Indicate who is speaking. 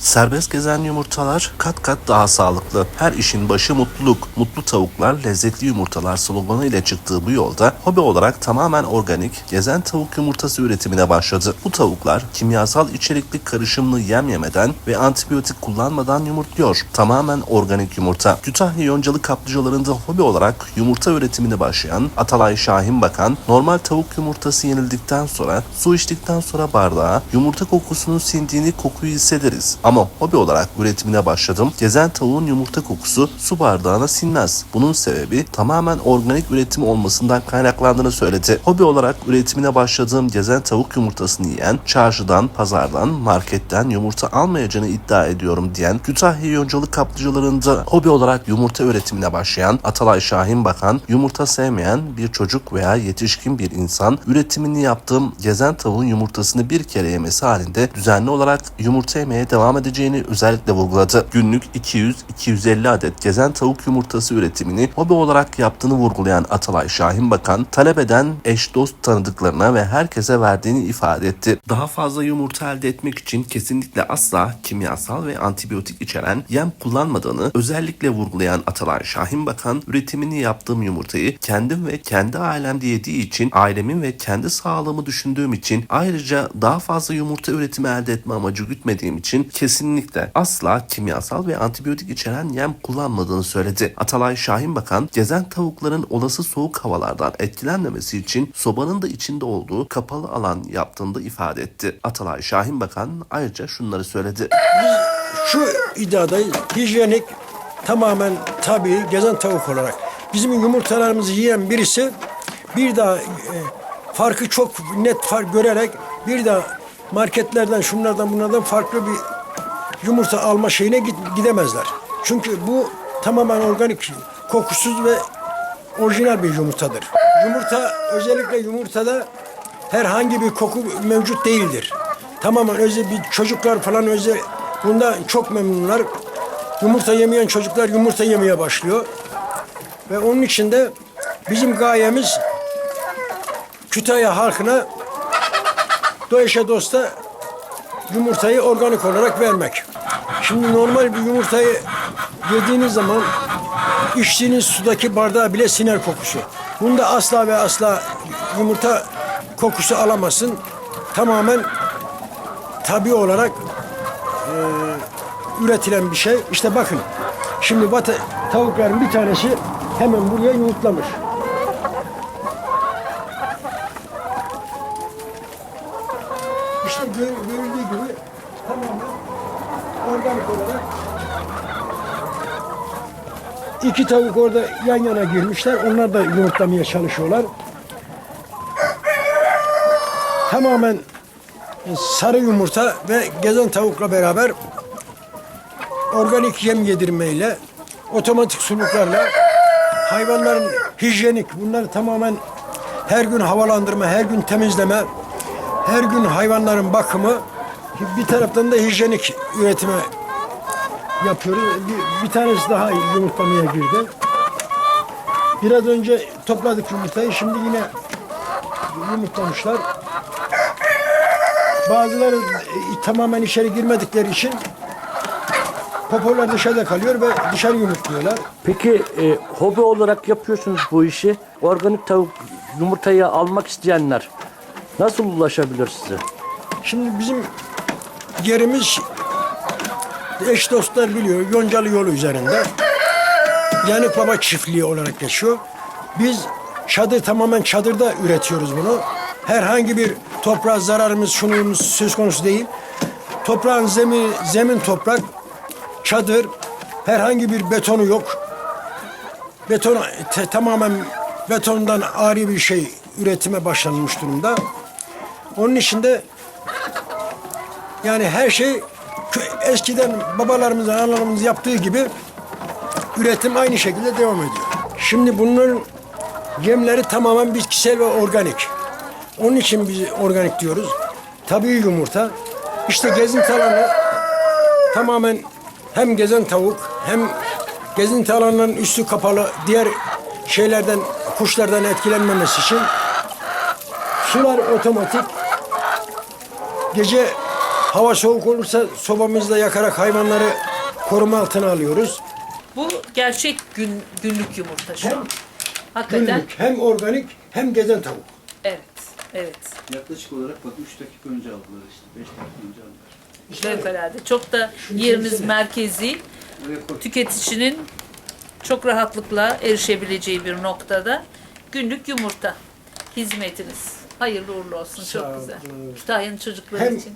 Speaker 1: Serbest gezen yumurtalar kat kat daha sağlıklı. Her işin başı mutluluk. Mutlu tavuklar lezzetli yumurtalar sloganı ile çıktığı bu yolda hobi olarak tamamen organik gezen tavuk yumurtası üretimine başladı. Bu tavuklar kimyasal içerikli karışımlı yem yemeden ve antibiyotik kullanmadan yumurtluyor. Tamamen organik yumurta. Kütahya Yoncalı kaplıcalarında hobi olarak yumurta üretimine başlayan Atalay Şahin Bakan normal tavuk yumurtası yenildikten sonra su içtikten sonra bardağa yumurta kokusunun sindiğini kokuyu hissederiz. Ama hobi olarak üretimine başladım. Gezen tavuğun yumurta kokusu su bardağına sinmez. Bunun sebebi tamamen organik üretim olmasından kaynaklandığını söyledi. Hobi olarak üretimine başladığım gezen tavuk yumurtasını yiyen çarşıdan, pazardan, marketten yumurta almayacağını iddia ediyorum diyen Kütahya Yoncalı kaplıcalarında hobi olarak yumurta üretimine başlayan Atalay Şahin Bakan, yumurta sevmeyen bir çocuk veya yetişkin bir insan üretimini yaptığım gezen tavuğun yumurtasını bir kere yemesi halinde düzenli olarak yumurta yemeye devam edeceğini özellikle vurguladı. Günlük 200-250 adet gezen tavuk yumurtası üretimini hobi olarak yaptığını vurgulayan Atalay Şahin Bakan, talep eden eş dost tanıdıklarına ve herkese verdiğini ifade etti. Daha fazla yumurta elde etmek için kesinlikle asla kimyasal ve antibiyotik içeren yem kullanmadığını özellikle vurgulayan Atalay Şahin Bakan, üretimini yaptığım yumurtayı kendim ve kendi ailemde yediği için ailemin ve kendi sağlığımı düşündüğüm için ayrıca daha fazla yumurta üretimi elde etme amacı gütmediğim için kesinlikle asla kimyasal ve antibiyotik içeren yem kullanmadığını söyledi. Atalay Şahin Bakan, gezen tavukların olası soğuk havalardan etkilenmemesi için sobanın da içinde olduğu kapalı alan yaptığını da ifade etti. Atalay Şahin Bakan ayrıca şunları söyledi.
Speaker 2: şu iddiadayız. Hijyenik tamamen tabii gezen tavuk olarak. Bizim yumurtalarımızı yiyen birisi bir daha e, farkı çok net fark görerek bir daha marketlerden şunlardan bunlardan farklı bir yumurta alma şeyine gidemezler. Çünkü bu tamamen organik, kokusuz ve orijinal bir yumurtadır. Yumurta özellikle yumurtada herhangi bir koku mevcut değildir. Tamamen özel bir çocuklar falan özel bundan çok memnunlar. Yumurta yemeyen çocuklar yumurta yemeye başlıyor. Ve onun için de bizim gayemiz Kütahya halkına doyuşa dosta yumurtayı organik olarak vermek. Şimdi normal bir yumurtayı yediğiniz zaman içtiğiniz sudaki bardağa bile siner kokusu. Bunda asla ve asla yumurta kokusu alamazsın. Tamamen tabi olarak e, üretilen bir şey. İşte bakın. Şimdi vata, tavukların bir tanesi hemen buraya yumurtlamış. İşte gör, görüldüğü gibi tamamen organik olarak iki tavuk orada yan yana girmişler. Onlar da yumurtlamaya çalışıyorlar. Tamamen sarı yumurta ve gezen tavukla beraber organik yem yedirmeyle, otomatik suluklarla hayvanların hijyenik, bunları tamamen her gün havalandırma, her gün temizleme, her gün hayvanların bakımı, bir taraftan da hijyenik üretime yapıyoruz. Bir, bir tanesi daha yumurtlamaya girdi. Biraz önce topladık yumurtayı, şimdi yine yumurtlamışlar. Bazıları e, tamamen içeri girmedikleri için popolar dışarıda kalıyor ve dışarı yumurtluyorlar.
Speaker 3: Peki e, hobi olarak yapıyorsunuz bu işi. Organik tavuk yumurtayı almak isteyenler nasıl ulaşabilir size?
Speaker 2: Şimdi bizim yerimiz eş dostlar biliyor Yoncalı yolu üzerinde. Yanık Baba çiftliği olarak geçiyor. Biz çadır tamamen çadırda üretiyoruz bunu. Herhangi bir toprağa zararımız şunumuz söz konusu değil. Toprağın zemin, zemin toprak, çadır, herhangi bir betonu yok. Beton te- tamamen betondan ayrı bir şey üretime başlanmış durumda. Onun için de yani her şey eskiden babalarımızın, analarımız yaptığı gibi üretim aynı şekilde devam ediyor. Şimdi bunların yemleri tamamen bitkisel ve organik. Onun için biz organik diyoruz. Tabii yumurta. İşte gezinti alanı tamamen hem gezen tavuk hem gezinti alanlarının üstü kapalı diğer şeylerden kuşlardan etkilenmemesi için sular otomatik gece Hava soğuk olursa sobamızda yakarak hayvanları koruma altına alıyoruz.
Speaker 4: Bu gerçek gün, günlük yumurta şu an.
Speaker 2: Hem
Speaker 4: Hakikaten
Speaker 2: günlük hem organik hem gezen tavuk.
Speaker 4: evet. Evet.
Speaker 5: Yaklaşık olarak bak 3 dakika önce aldılar işte. 5 dakika önce aldılar.
Speaker 4: Fevkalade. Çok da yeriniz merkezi.
Speaker 5: Buraya koy.
Speaker 4: Tüketicinin çok rahatlıkla erişebileceği bir noktada günlük yumurta hizmetiniz. Hayırlı uğurlu olsun.
Speaker 2: Sağ
Speaker 4: Çok güzel.
Speaker 2: olun.
Speaker 4: Kütahya'nın çocukları
Speaker 2: Hem-
Speaker 4: için.